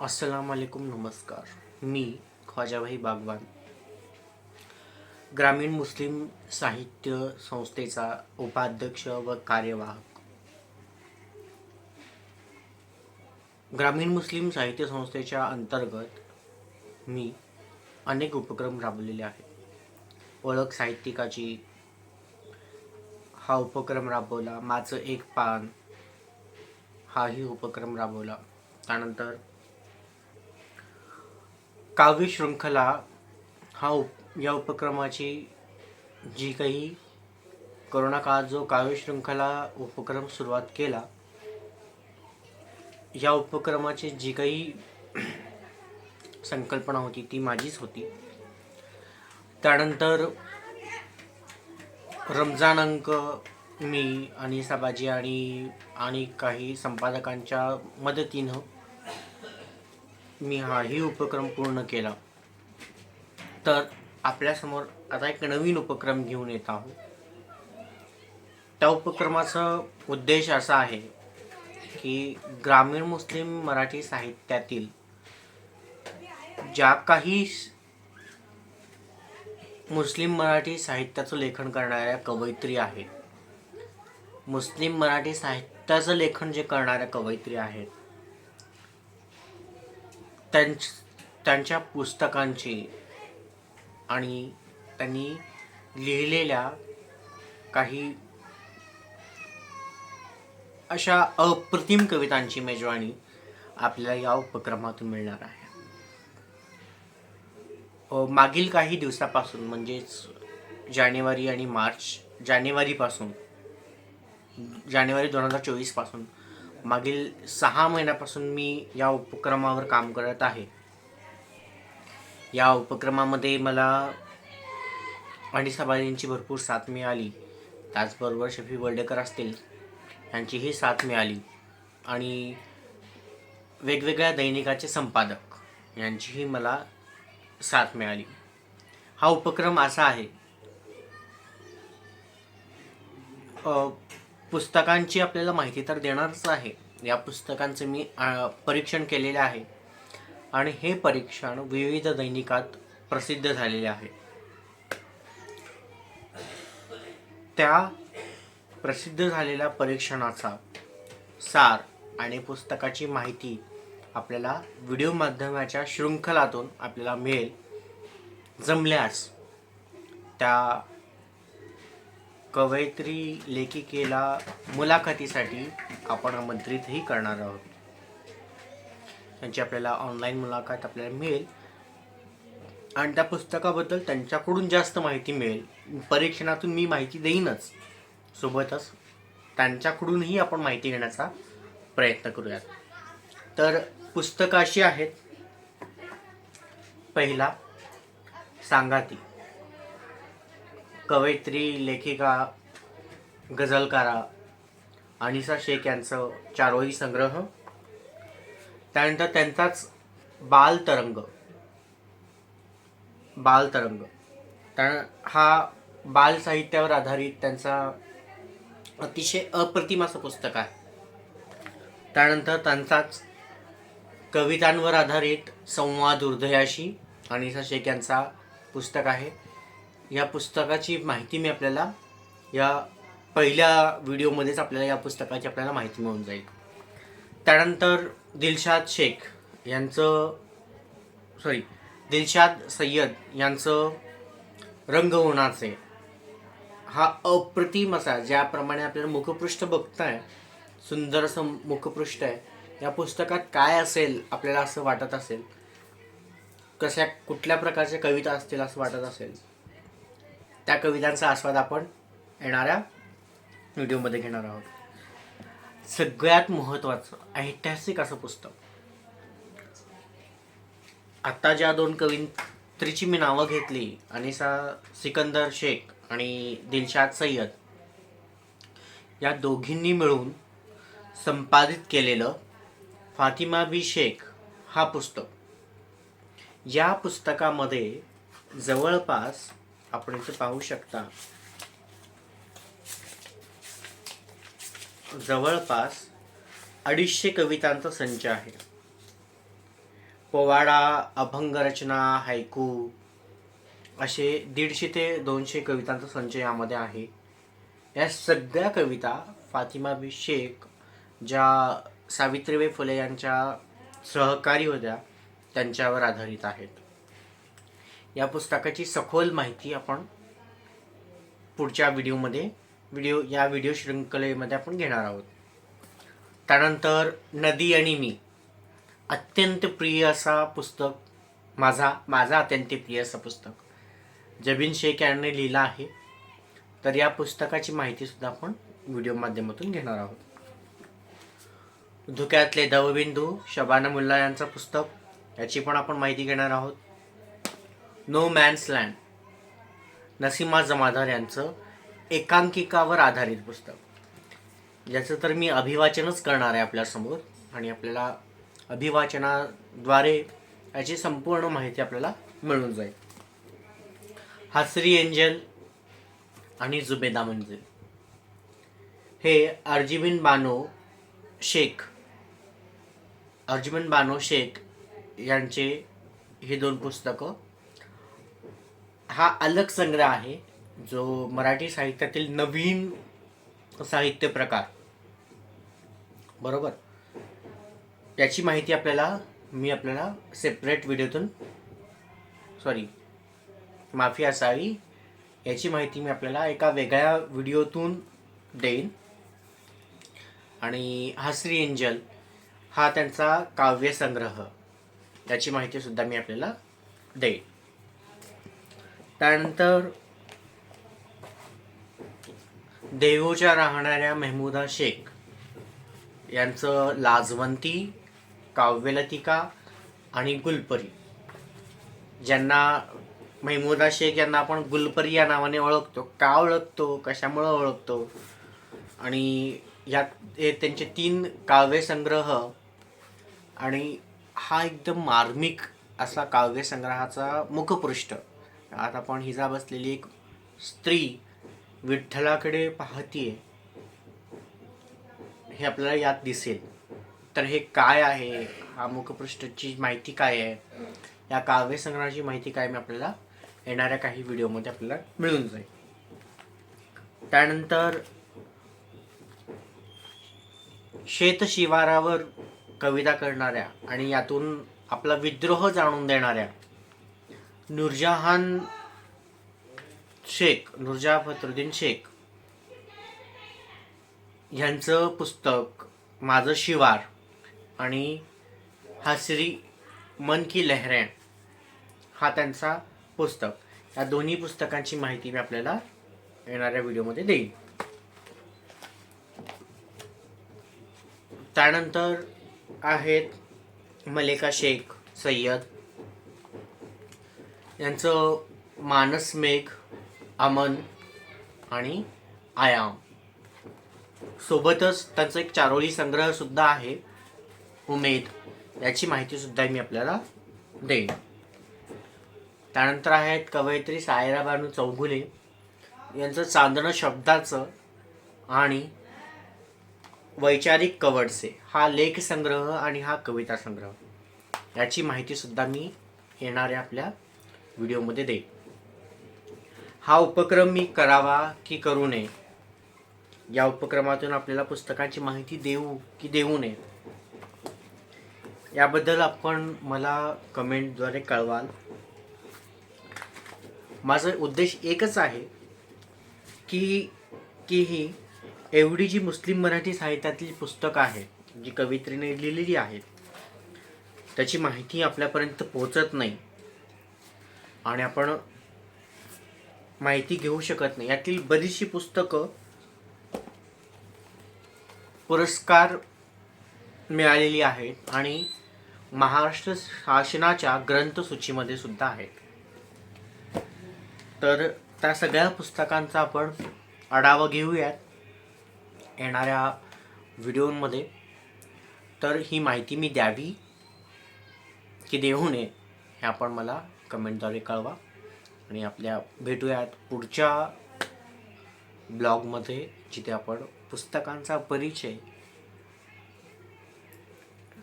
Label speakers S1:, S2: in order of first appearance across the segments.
S1: अस्सलाम नमस्कार। मी ख्वाजाभाई बागवान ग्रामीण मुस्लिम साहित्य संस्थेचा उपाध्यक्ष व कार्यवाहक. ग्रामीण मुस्लिम साहित्य संस्थेच्या अंतर्गत मी अनेक उपक्रम राबवलेले आहेत. ओळख साहित्यिकाची हा उपक्रम राबवला माझं एक पान हाही उपक्रम राबवला. त्यानंतर काव्यशृंखला हा उप या उपक्रमाची जी काही करोना काळात जो काव्यशृंखला उपक्रम सुरुवात केला या उपक्रमाची जी काही संकल्पना होती ती माझीच होती. त्यानंतर रमजान अंक मी आणि साबाजी आणि आणि काही संपादकांच्या मदतीनं मी हाही उपक्रम पूर्ण केला. तर आपल्यासमोर आता एक नवीन उपक्रम घेऊन येत आहोत. त्या उपक्रमाचा उद्देश असा आहे की ग्रामीण मुस्लिम मराठी साहित्यातील ज्या काही मुस्लिम मराठी साहित्याचं लेखन करणाऱ्या कवयित्री आहेत मुस्लिम मराठी साहित्याचं लेखन जे करणाऱ्या कवयित्री आहेत त्यांच त्यांच्या पुस्तकांची आणि त्यांनी लिहिलेल्या काही अशा अप्रतिम कवितांची मेजवानी आपल्याला या उपक्रमातून मिळणार आहे. मागील काही दिवसापासून म्हणजेच जानेवारी आणि मार्च जानेवारीपासून जानेवारी दोन हजार चोवीसपासून मागील सहा महिन्यापासून मी या उपक्रमावर काम करत आहे. या उपक्रमामध्ये मला आणि सभाजींची भरपूर साथ मिळाली. त्याचबरोबर शफी वर्डेकर असतील यांचीही साथ मिळाली. आणि वेगवेगळ्या दैनिकाचे संपादक यांचीही मला साथ मिळाली. हा उपक्रम असा आहे. पुस्तकांची आपल्याला माहिती तर देणारच आहे. या पुस्तकांचं मी परीक्षण केलेले आहे. आणि हे परीक्षण विविध दैनिकात प्रसिद्ध झालेले आहे. त्या प्रसिद्ध झालेल्या परीक्षणाचा सार आणि पुस्तकाची माहिती आपल्याला व्हिडिओ माध्यमाच्या शृंखलातून आपल्याला मिळेल. जमल्यास त्या कवयित्री लेखिकेला मुलाखतीसाठी आपण आमंत्रितही करणार आहोत. त्यांची आपल्याला ऑनलाईन मुलाखत आपल्याला मिळेल. आणि त्या पुस्तकाबद्दल त्यांच्याकडून जास्त माहिती मिळेल. परीक्षणातून मी माहिती देईनच. सोबतच त्यांच्याकडूनही आपण माहिती घेण्याचा प्रयत्न करूयात. तर पुस्तकं अशी आहेत. पहिला सांगाती. कवयित्री लेखिका गझलकारा अनिसा शेख यांचं चारोळी संग्रह. त्यानंतर त्यांचाच बालतरंग बालतरंग त्या हा बाल साहित्यावर आधारित त्यांचा अतिशय अप्रतिम असं पुस्तक आहे. त्यानंतर त्यांचाच कवितांवर आधारित संवाद हृदयाशी अनिसा शेख यांचा पुस्तक आहे. या पुस्तकाची माहिती मी आपल्याला या पहिल्या व्हिडिओमध्येच आपल्याला या पुस्तकाची आपल्याला माहिती मिळून जाईल. त्यानंतर दिलशाद शेख यांचं सॉरी दिलशाद सय्यद यांचं रंगवणाचे हा अप्रतिम असा ज्याप्रमाणे आपल्याला मुखपृष्ठ बघताय सुंदर असं मुखपृष्ठ आहे या पुस्तकात काय असेल आपल्याला असं वाटत असेल कशा कुठल्या प्रकारच्या कविता असतील असं वाटत असेल त्या कवितांचा आस्वाद आपण येणाऱ्या व्हिडिओमध्ये घेणार आहोत. सगळ्यात महत्त्वाचं ऐतिहासिक असं पुस्तक. आत्ता ज्या दोन कवित्रीची मी नावं घेतली अनिसा सिकंदर शेख आणि दिलशाद सय्यद या दोघींनी मिळून संपादित केलेलं फातिमा बी शेख हा पुस्तक. या पुस्तकामध्ये जवळपास आपण इथे पाहू शकता. जवळपास अडीचशे कवितांचा संच आहे. पोवाडा अभंगरचना हायकू असे दीडशे ते दोनशे कवितांचा संच यामध्ये आहे. या सगळ्या कविता फातिमा बी शेख ज्या सावित्रीबाई फुले यांच्या सहकारी होत्या त्यांच्यावर आधारित आहेत. या पुस्तकाची सखोल माहिती आपण पुढच्या व्हिडिओमध्ये व्हिडिओ या व्हिडिओ शृंखलेमध्ये आपण घेणार आहोत. त्यानंतर नदी आणि मी. अत्यंत प्रिय असा पुस्तक माझा माझा अत्यंत प्रिय असं पुस्तक. जबीन शेख यांनी लिहिलं आहे. तर या पुस्तकाची माहितीसुद्धा आपण व्हिडिओ माध्यमातून घेणार आहोत. धुक्यातले दवबिंदू शबाना मुल्ला यांचं पुस्तक याची पण आपण माहिती घेणार आहोत. No man's land Nasima Jamadar यांचं एकांकिकावर आधारित पुस्तक. ज्याचं तर मी अभिवाचनच करणार आहे आपल्यासमोर आणि आपल्याला अभिवाचनाद्वारे याची संपूर्ण माहिती आपल्याला मिळून जाईल. हसरी एंजल आणि जुबेदा मंजिल. हे अर्जिबिन बानो शेख अर्जुमन बानो शेख यांचे हे दोन पुस्तकं हा अलग संग्रह आहे जो मराठी साहित्यातील नवीन साहित्य प्रकार. बरोबर? याची माहिती आपल्याला मी आपल्याला सेपरेट व्हिडिओतून सॉरी माफी असावी याची माहिती मी आपल्याला एका वेगळ्या व्हिडिओतून देईन. आणि हसरी एंजल हा त्यांचा काव्यसंग्रह याची माहितीसुद्धा मी आपल्याला देईन. त्यानंतर देहूच्या राहणाऱ्या मेहमुदा शेख यांचं लाजवंती काव्यलतिका आणि गुलपरी. ज्यांना मेहमुदा शेख यांना आपण गुलपरी या नावाने ओळखतो. का ओळखतो? कशामुळं ओळखतो? आणि यात हे त्यांचे तीन काव्यसंग्रह आणि हा एकदम मार्मिक असा काव्यसंग्रहाचा मुखपृष्ठ. आता आपण हिजा बसलेली एक स्त्री विठ्ठलाकडे पाहतीये. हे आपल्याला यात दिसेल. तर हे काय आहे? हा मुखपृष्ठाची माहिती काय आहे? या काव्यसंग्रहाची माहिती काय मी आपल्याला येणाऱ्या काही व्हिडिओमध्ये आपल्याला मिळून जाईल. त्यानंतर शेतशिवारावर कविता करणाऱ्या आणि यातून आपला विद्रोह जाणून देणाऱ्या नूरजहान शेख नूरजहा फतरुद्दीन शेख यांचं पुस्तक माझं शिवार आणि हसरी मन की लहरें हा त्यांचा पुस्तक. या दोन्ही पुस्तकांची माहिती मी आपल्याला येणाऱ्या व्हिडिओमध्ये देईन. त्यानंतर आहेत मलेका शेख सय्यद यांचं मानस मेघ अमन आणि आयाम. सोबतच त्यांचं एक चारोळी संग्रह सुद्धा आहे उमेद. याची माहिती सुद्धा मी आपल्याला देईन. त्यानंतर आहेत कवयित्री सायरा बानू चौगुले. यांचं चांदणं शब्दाचं आणि वैचारिक कवडसे. हा लेख संग्रह आणि हा कविता संग्रह याची माहितीसुद्धा मी येणाऱ्या आपल्या व्हिडिओमध्ये देईल हा उपक्रम मी करावा की करू नये? या उपक्रमातून आपल्याला पुस्तकांची माहिती देऊ की देऊ नये? याबद्दल आपण मला कमेंटद्वारे कळवाल. माझा उद्देश एकच आहे की की ही एवढी जी मुस्लिम मराठी साहित्यातली पुस्तकं आहेत जी कवित्रीने लिहिलेली आहेत त्याची माहिती आपल्यापर्यंत पोहोचत नाही. आणि आपण माहिती घेऊ शकत नाही. यातील बरीचशी पुस्तकं पुरस्कार मिळालेली आहेत आणि महाराष्ट्र शासनाच्या ग्रंथसूचीमध्ये सुद्धा आहेत. तर त्या सगळ्या पुस्तकांचा आपण आढावा घेऊयात येणाऱ्या व्हिडिओमध्ये. तर ही माहिती मी द्यावी की देऊ नये हे आपण मला कमेंटद्वारे कळवा. आणि आपल्या भेटूयात पुढच्या ब्लॉगमध्ये जिथे आपण पुस्तकांचा परिचय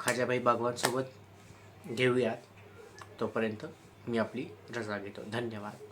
S1: खाजाबाई बागवानसोबत घेऊयात. तोपर्यंत मी आपली रजा घेतो. धन्यवाद.